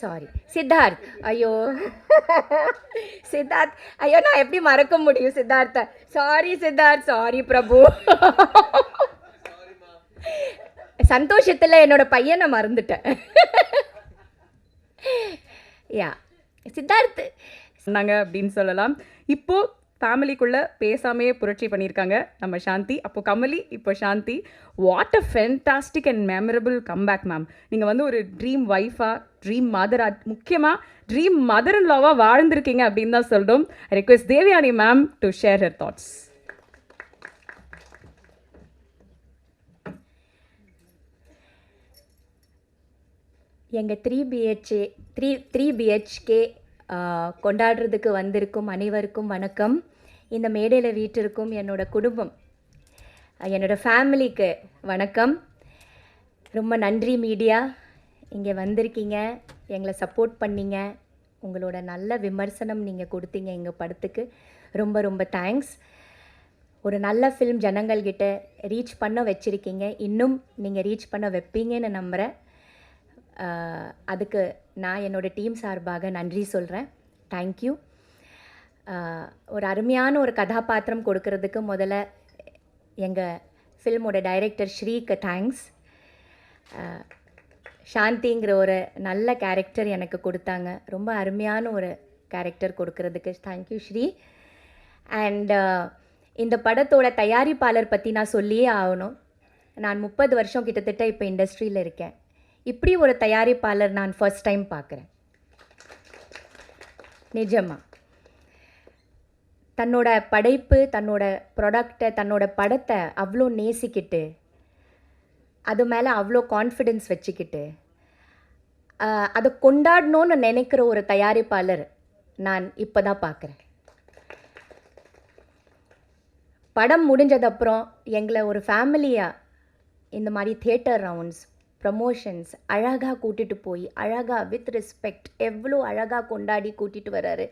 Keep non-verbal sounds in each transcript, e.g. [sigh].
Sorry Siddharth ஐயோ. சித்தார்த் ஐயோ நான் எப்படி மறக்க முடியும் சித்தார்த்த சாரி சித்தார்த் சாரி பிரபு. சந்தோஷத்தில் என்னோட பையனை மறந்துட்டேன். யா சித்தார்த் சொன்னாங்க அப்படின்னு சொல்லலாம். இப்போ ஃபேமிலிக்குள்ளே பேசாமையே புரட்சி பண்ணியிருக்காங்க. நம்ம சாந்தி அப்போ கமலி இப்போ Shanti. What a fantastic and memorable comeback ma'am நீங்கள் வந்து ஒரு ட்ரீம் ஒய்ஃபாக ட்ரீம் மதராக முக்கியமாக ட்ரீம் மதர் இன் லாவாக வாழ்ந்திருக்கீங்க அப்படின்னு தான் சொல்கிறோம் request Devayani ma'am to share her thoughts எங்கள் three BHA three three BHK கொண்டாடுறதுக்கு வந்திருக்கும் அனைவருக்கும் வணக்கம். இந்த மேடையில் வீட்டிற்கும் என்னோட குடும்பம் என்னோடய ஃபேமிலிக்கு வணக்கம். ரொம்ப நன்றி மீடியா. இங்கே வந்திருக்கீங்க எங்களை சப்போர்ட் பண்ணீங்க. உங்களோட நல்ல விமர்சனம் நீங்கள் கொடுத்தீங்க எங்கள் படத்துக்கு. ரொம்ப ரொம்ப தேங்க்ஸ். ஒரு நல்ல ஃபிலிம் ஜனங்கள்கிட்ட ரீச் பண்ண வச்சுருக்கீங்க. இன்னும் நீங்கள் ரீச் பண்ண வைப்பீங்கன்னு நம்புகிறேன் அதுக்கு நான் என்னோடய டீம் சார்பாக நன்றி சொல்கிறேன் தேங்க்யூ ஒரு அருமையான ஒரு கதாபாத்திரம் கொடுக்கறதுக்கு முதல்ல எங்கள் ஃபில்மோட டைரக்டர் ஸ்ரீக்கு தேங்க்ஸ் சாந்திங்கிற ஒரு நல்ல கேரக்டர் எனக்கு கொடுத்தாங்க. ரொம்ப அருமையான ஒரு கேரக்டர் கொடுக்கறதுக்கு தேங்க்யூ ஸ்ரீ. அண்ட் இந்த படத்தோட தயாரிப்பாளர் பற்றி நான் சொல்லியே ஆகணும். நான் முப்பது வருஷம் கிட்டத்தட்ட இப்போ இண்டஸ்ட்ரியில் இருக்கேன். இப்படி ஒரு தயாரிப்பாளர் நான் ஃபர்ஸ்ட் டைம் பார்க்குறேன். நிஜமாக தன்னோட படைப்பு தன்னோட ப்ராடக்டை தன்னோட படத்தை அவ்வளோ நேசிக்கிட்டு அது மேலே அவ்வளோ கான்ஃபிடென்ஸ் வச்சுக்கிட்டு அதை கொண்டாடணும்னு நினைக்கிற ஒரு தயாரிப்பாளர் நான் இப்போ தான் பார்க்குறேன். படம் முடிஞ்சதப்புறம் எங்களை ஒரு ஃபேமிலியாக இந்த மாதிரி தியேட்டர் ரவுண்ட்ஸ் ப்ரமோஷன்ஸ் அழகாக கூட்டிகிட்டு போய் அழகாக வித் ரெஸ்பெக்ட் எவ்வளோ அழகாக கொண்டாடி கூட்டிகிட்டு வர்றாரு.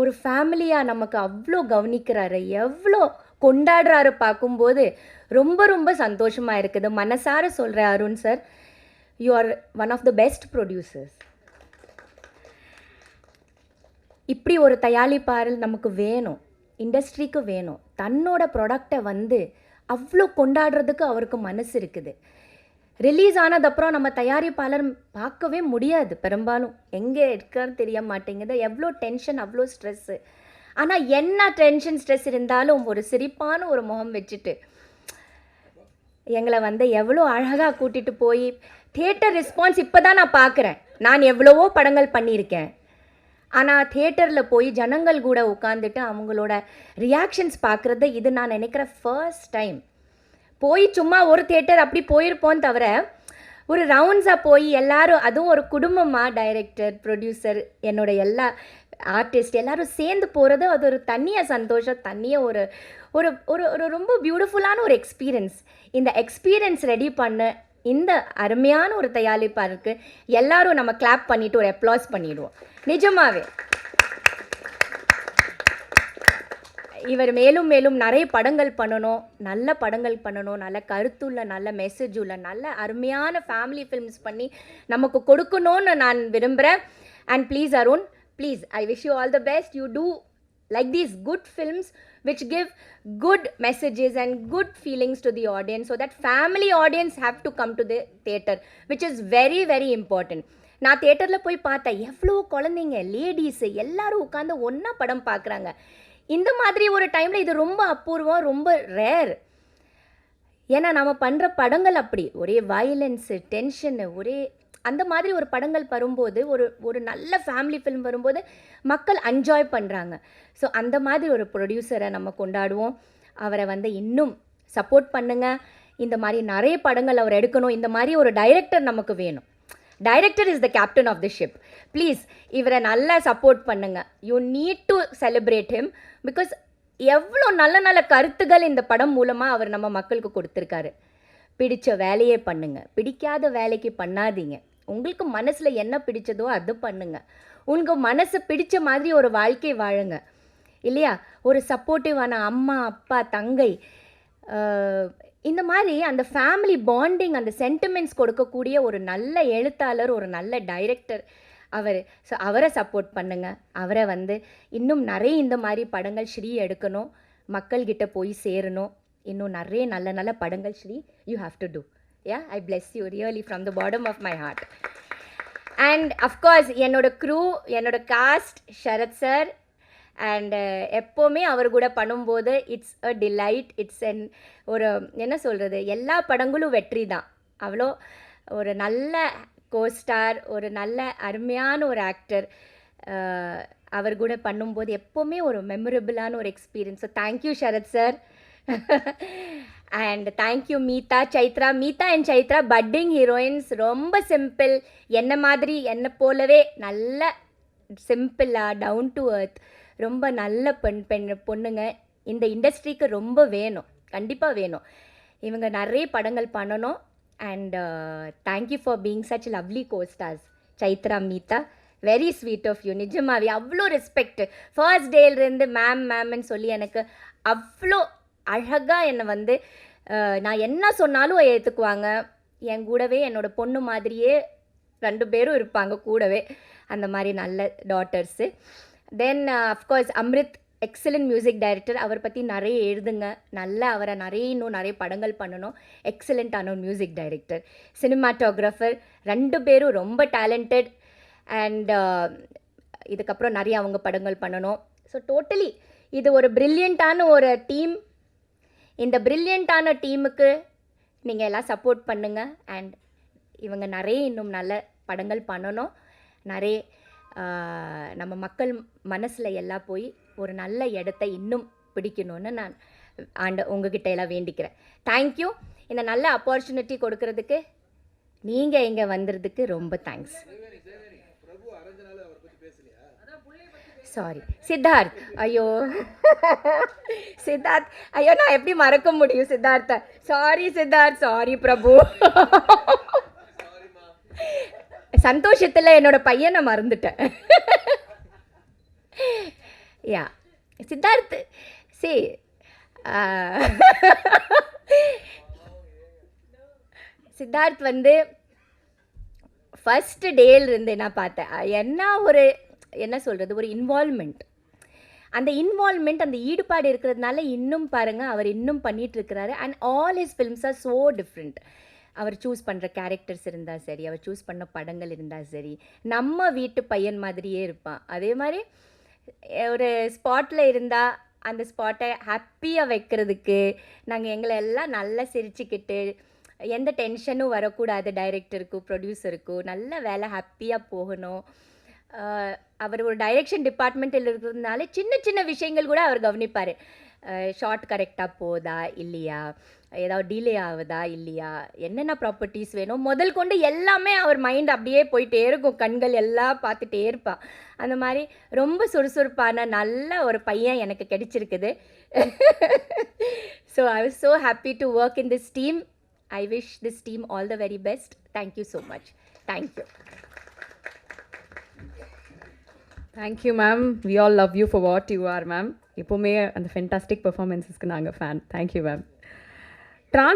ஒரு ஃபேமிலியாக நமக்கு அவ்வளோ கவனிக்கிறாரு எவ்வளோ கொண்டாடுறாரு பார்க்கும்போது ரொம்ப ரொம்ப சந்தோஷமாக இருக்குது. மனசார சொல்கிற Arun sir you are one of the best producers இப்படி ஒரு தயாரிப்பாளர் நமக்கு வேணும் இண்டஸ்ட்ரிக்கு வேணும். தன்னோட ப்ராடக்டை வந்து அவ்வளோ கொண்டாடுறதுக்கு அவருக்கு மனசு இருக்குது. ரிலீஸ் ஆனதப்புறம் நம்ம தயாரிப்பாளர் பார்க்கவே முடியாது பெரும்பாலும். எங்கே இருக்கான்னு தெரிய மாட்டேங்குது. எவ்வளோ டென்ஷன் அவ்வளோ ஸ்ட்ரெஸ்ஸு ஆனால் என்ன டென்ஷன் ஸ்ட்ரெஸ் இருந்தாலும் ஒரு சிரிப்பான ஒரு முகம் வச்சுட்டு எங்களை வந்து எவ்வளோ அழகாக கூட்டிகிட்டு போய் தியேட்டர் ரெஸ்பான்ஸ் இப்போ தான் நான் பார்க்குறேன். நான் எவ்வளவோ படங்கள் பண்ணியிருக்கேன். ஆனால் தியேட்டரில் போய் ஜனங்கள் கூட உட்காந்துட்டு அவங்களோட ரியாக்ஷன்ஸ் பார்க்குறது இது நான் நினைக்கிற ஃபர்ஸ்ட் டைம் போய் சும்மா ஒரு தேட்டர் அப்படி போயிருப்போம் தவிர ஒரு ரவுண்ட்ஸாக போய் எல்லாரும் அதுவும் ஒரு குடும்பமாக டைரக்டர் ப்ரொடியூசர் என்னோட எல்லா ஆர்டிஸ்ட் எல்லாரும் சேர்ந்து போகிறது அது ஒரு தனியாக சந்தோஷம் தனியாக ஒரு ஒரு ஒரு ஒரு ரொம்ப பியூட்டிஃபுல்லான ஒரு எக்ஸ்பீரியன்ஸ் இந்த எக்ஸ்பீரியன்ஸ் ரெடி பண்ண. இந்த அருமையான ஒரு தயாரிப்பாக இருக்குது எல்லோரும் நம்ம கிளாப் பண்ணிவிட்டு ஒரு அப்ளாஸ் பண்ணிவிடுவோம் நிஜமாவே. இவர் மேலும் மேலும் நிறைய படங்கள் பண்ணணும் நல்ல படங்கள் பண்ணணும் நல்ல கருத்துள்ள நல்ல மெசேஜ் உள்ள நல்ல அருமையான ஃபேமிலி ஃபிலிம்ஸ் பண்ணி நமக்கு கொடுக்கணும்னு நான் விரும்புகிறேன் and please Arun please I wish you all the best you too like these good films which give good messages and good feelings to the audience so that family audience have to come to the theater which is very very important. நான் தேட்டரில் போய் பார்த்தேன் எவ்வளோ குழந்தைங்க ladies எல்லாரும் உட்காந்து ஒன்றா படம் பார்க்குறாங்க. இந்த மாதிரி ஒரு டைமில் இது ரொம்ப அபூர்வம் ரொம்ப ரேர் ஏன்னா நம்ம பண்ணுற படங்கள் அப்படி. ஒரே வயலன்ஸு டென்ஷனு ஒரே அந்த மாதிரி ஒரு படங்கள் வரும்போது ஒரு ஒரு நல்ல ஃபேமிலி ஃபிலிம் வரும்போது மக்கள் என்ஜாய் பண்ணுறாங்க ஸோ அந்த மாதிரி ஒரு ப்ரொடியூசரை நம்ம கொண்டாடுவோம். அவரை வந்து இன்னும் சப்போர்ட் பண்ணுங்கள் இந்த மாதிரி நிறைய படங்கள் அவர் எடுக்கணும். இந்த மாதிரி ஒரு டைரக்டர் நமக்கு வேணும். Director is the captain of the ship please இவரை நல்லா சப்போர்ட் பண்ணுங்கள் you need to celebrate him because எவ்வளோ நல்ல நல்ல கருத்துகள் இந்த படம் மூலமாக அவர் நம்ம மக்களுக்கு கொடுத்துருக்காரு. பிடித்த வேலையே பண்ணுங்கள் பிடிக்காத வேலைக்கு பண்ணாதீங்க. உங்களுக்கு மனசில் என்ன பிடிச்சதோ அது பண்ணுங்கள் உங்கள் மனசு பிடிச்ச மாதிரி ஒரு வாழ்க்கை வாழுங்க. இல்லையா? ஒரு சப்போர்ட்டிவான அம்மா அப்பா தங்கை இந்த மாதிரி அந்த ஃபேமிலி பாண்டிங் அந்த சென்டிமெண்ட்ஸ் கொடுக்கக்கூடிய ஒரு நல்ல எழுத்தாளர் ஒரு நல்ல டைரக்டர் அவர். ஸோ அவரை சப்போர்ட் பண்ணுங்கள் அவரை வந்து இன்னும் நிறைய இந்த மாதிரி படங்கள் ஸ்ரீ எடுக்கணும். மக்கள்கிட்ட போய் சேரணும். இன்னும் நிறைய நல்ல நல்ல படங்கள் Sri you have to do yeah I bless you really from the bottom of my heart and of course என்னோட க்ரூ என்னோட cast Sharath sir and uh, எப்போவுமே அவர் கூட பண்ணும்போது இட்ஸ் அ டிலைட் இட்ஸ் என் ஒரு என்ன சொல்கிறது எல்லா படங்களும் வெற்றி தான். அவ்வளோ ஒரு நல்ல கோஸ்டார் ஒரு நல்ல அருமையான ஒரு ஆக்டர் uh, அவர் கூட பண்ணும்போது எப்போவுமே ஒரு மெமரபிளான ஒரு experience so thank you Sharath sir and thank you Meetha Chaitra Meetha and Chaitra putting heroines ரொம்ப சிம்பிள் என்ன மாதிரி என்னை போலவே நல்ல சிம்பிளாக டவுன் டு அர்த் ரொம்ப நல்ல பெண் பெண் பொண்ணுங்க இந்த இண்டஸ்ட்ரிக்கு ரொம்ப வேணும். கண்டிப்பாக வேணும். இவங்க நிறைய படங்கள் பண்ணணும். And thank you for being such lovely costars Chaitra Meetha very sweet of you நிஜமாவே அவ்வளோ ரெஸ்பெக்ட் ஃபர்ஸ்ட் டேலேருந்து மேம் மேம்னு சொல்லி எனக்கு அவ்வளோ அழகாக என்னை வந்து uh, நான் என்ன சொன்னாலும் ஏற்றுக்குவாங்க என் கூடவே என்னோடய பொண்ணு மாதிரியே ரெண்டு பேரும் இருப்பாங்க கூடவே. அந்த மாதிரி நல்ல daughters then of course Amrit excellent music director அவரை பற்றி நிறைய எழுதுங்க. நல்லா அவரை நிறைய இன்னும் நிறைய படங்கள் பண்ணணும். எக்ஸலண்ட்டான ஒரு மியூசிக் டைரக்டர் சினிமாட்டோகிராஃபர் ரெண்டு பேரும் ரொம்ப டேலண்டட் அண்ட் uh, இதுக்கப்புறம் நிறைய அவங்க படங்கள் பண்ணணும். ஸோ டோட்டலி இது ஒரு ப்ரில்லியண்ட்டான ஒரு டீம் இந்த ப்ரில்லியண்ட்டான டீமுக்கு நீங்கள் எல்லாம் சப்போர்ட் பண்ணுங்கள் அண்ட் இவங்க நிறைய இன்னும் நல்ல படங்கள் பண்ணணும். நிறைய நம்ம மக்கள் மனசில் எல்லாம் போய் ஒரு நல்ல இடத்த இன்னும் பிடிக்கணும்னு நான் ஆண்ட உங்ககிட்ட எல்லாம் வேண்டிக்கிறேன். தேங்க்யூ இந்த நல்ல ஆப்பர்ச்சுனிட்டி கொடுக்கறதுக்கு நீங்கள் இங்கே வந்துடுறதுக்கு ரொம்ப தேங்க்ஸ் சாரி சித்தார்த் ஐயோ. சித்தார்த் ஐயோ நான் எப்படி மறக்க முடியும் Siddhartha? Sorry Siddharth sorry Prabhu. [laughs] சந்தோஷத்தில் என்னோட பையனை மறந்துட்டேன். யா சித்தார்த் சி uh, சித்தார்த் வந்து ஃபஸ்ட்டு டேலேருந்து நான் பார்த்தேன். என்ன ஒரு என்ன சொல்கிறது ஒரு இன்வால்மெண்ட் அந்த இன்வால்மெண்ட் அந்த ஈடுபாடு இருக்கிறதுனால இன்னும் பாருங்கள் அவர் இன்னும் பண்ணிகிட்ருக்கிறாரு and all his films are so different our choose பண்ணுற கேரக்டர்ஸ் இருந்தால் சரி அவர் சூஸ் பண்ண படங்கள் இருந்தால் சரி நம்ம வீட்டு பையன் மாதிரியே இருப்பான். அதே மாதிரி ஒரு ஸ்பாட்டில் இருந்தால் அந்த ஸ்பாட்டை ஹாப்பியாக வைக்கிறதுக்கு நாங்கள் எங்களை எல்லாம் நல்லா சிரிச்சுக்கிட்டு எந்த டென்ஷனும் வரக்கூடாது டைரக்டருக்கும் ப்ரொடியூசருக்கும் நல்ல வேலை ஹாப்பியாக போகணும். அவர் ஒரு டைரக்ஷன் டிபார்ட்மெண்ட்டில் இருக்கிறதுனால சின்ன சின்ன விஷயங்கள் கூட அவர் கவனிப்பார். ஷார்ட் கரெக்டாக போதா இல்லையா? ஏதாவது டிலே ஆகுதா இல்லையா? என்னென்ன ப்ராப்பர்ட்டிஸ் வேணும்? முதல் கொண்டு எல்லாமே அவர் மைண்ட் அப்படியே போயிட்டே இருக்கும். கண்கள் எல்லாம் பார்த்துட்டே இருப்பான். அந்த மாதிரி ரொம்ப சுறுசுறுப்பான நல்ல ஒரு பையன் எனக்கு கிடைச்சிருக்குது. So I was so happy to work in this team I wish this team all the very best thank you so much thank you thank you ma'am we all love you for what you are ma'am எப்போவுமே அந்த fantastic பெர்ஃபார்மன்ஸஸ்க்கு நாங்கள் fan thank you ma'am trans